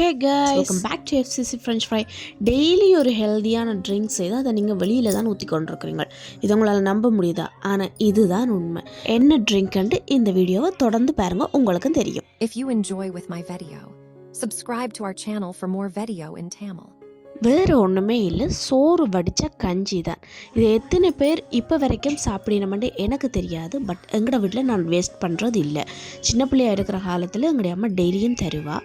Hey guys. Welcome back to FCC French fry daily ஒரு ஹெல்தியான drinks செய்து அதை நீங்கள் வெளியில் தான் ஊற்றி கொண்டிருக்கிறீங்க இது உங்களால் நம்ப முடியுதா? ஆனால் இதுதான் உண்மை. என்ன ட்ரிங்க்ன்ட்டு இந்த வீடியோவை தொடர்ந்து பாருங்க உங்களுக்கும் தெரியும். If you enjoy with my video, subscribe to our channel for more video in Tamil. வேறு ஒன்றுமே இல்லை சோறு வடித்த கஞ்சி தான். இது எத்தனை பேர் இப்போ வரைக்கும் சாப்பிடணுமெண்டு எனக்கு தெரியாது பட் எங்களோட வீட்டில் நான் வேஸ்ட் பண்ணுறது இல்லை. சின்ன பிள்ளையாக இருக்கிற காலத்தில் எங்களுடைய அம்மா டெய்லியும் தருவா.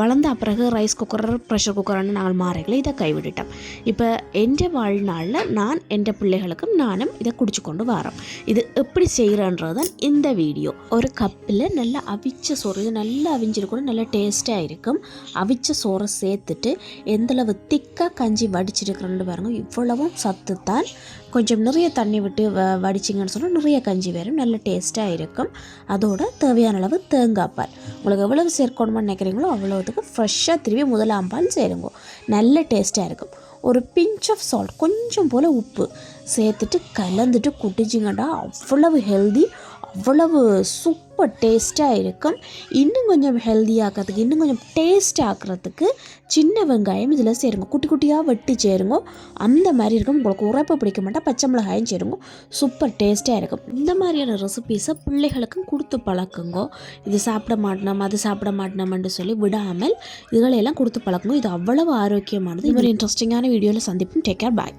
வளர்ந்த பிறகு ரைஸ் குக்கர் ப்ரெஷர் குக்கர்னு நாங்கள் மாறைகளை இதை கைவிட்டுட்டோம். இப்போ என் வாழ்நாளில் நான் எந்த பிள்ளைகளுக்கும் நானும் இதை குடிச்சு கொண்டு வரோம். இது எப்படி செய்கிறன்றது தான் இந்த வீடியோ ஒரு கப்பில் நல்லா அவிச்ச சோறு இது நல்லா அவிஞ்சிருக்கணும் நல்லா டேஸ்ட்டாக இருக்கும். அவிச்ச சோறை சேர்த்துட்டு எந்தளவு திக்காக கஞ்சி வடிச்சிருக்கிறோன்னு பாருங்க. இவ்வளவும் சத்து தான் கொஞ்சம் நிறைய தண்ணி விட்டு வ வடிச்சிங்கன்னு சொன்னால் நிறைய கஞ்சி வரும். நல்ல டேஸ்ட்டாக இருக்கும். அதோட தேவையான அளவு தேங்காய் பால். உங்களுக்கு எவ்வளவு சேர்க்கணும்னு நினைக்கிறீங்களோ அவ்வளோத்துக்கு ஃப்ரெஷ்ஷாக திரும்பி முதலாம் பால் சேருங்க. நல்ல டேஸ்ட்டாக இருக்கும். ஒரு பிஞ்ச் ஆஃப் சால்ட் கொஞ்சம் போல் உப்பு சேர்த்துட்டு கலந்துட்டு குடிச்சிங்கடா அவ்வளவு ஹெல்தி அவ்வளவு சூப்பர் டேஸ்ட்டாக இருக்கும் இன்னும் கொஞ்சம் ஹெல்த்தியாக்கிறதுக்கு இன்னும் கொஞ்சம் டேஸ்ட் ஆக்கிறதுக்கு சின்ன வெங்காயம் இதில் சேருங்க. குட்டி குட்டியாக வெட்டி சேருங்க. அந்த மாதிரி இருக்கும். உங்களுக்கு உரைப்பை பிடிக்க மாட்டால் பச்சை மிளகாயும் சேருங்க. சூப்பர் டேஸ்ட்டாக இருக்கும் இந்த மாதிரியான ரெசிபீஸை பிள்ளைகளுக்கும் கொடுத்து பழக்குங்க. இது சாப்பிட மாட்டோம் அது சாப்பிட மாட்டோம்னு சொல்லி விடாமல் இதுகளெல்லாம் கொடுத்து பழக்குங்க. இது அவ்வளவு ஆரோக்கியமானது. இது ஒரு இன்ட்ரெஸ்டிங்கான வீடியோவில் சந்திப்போம். Take care bye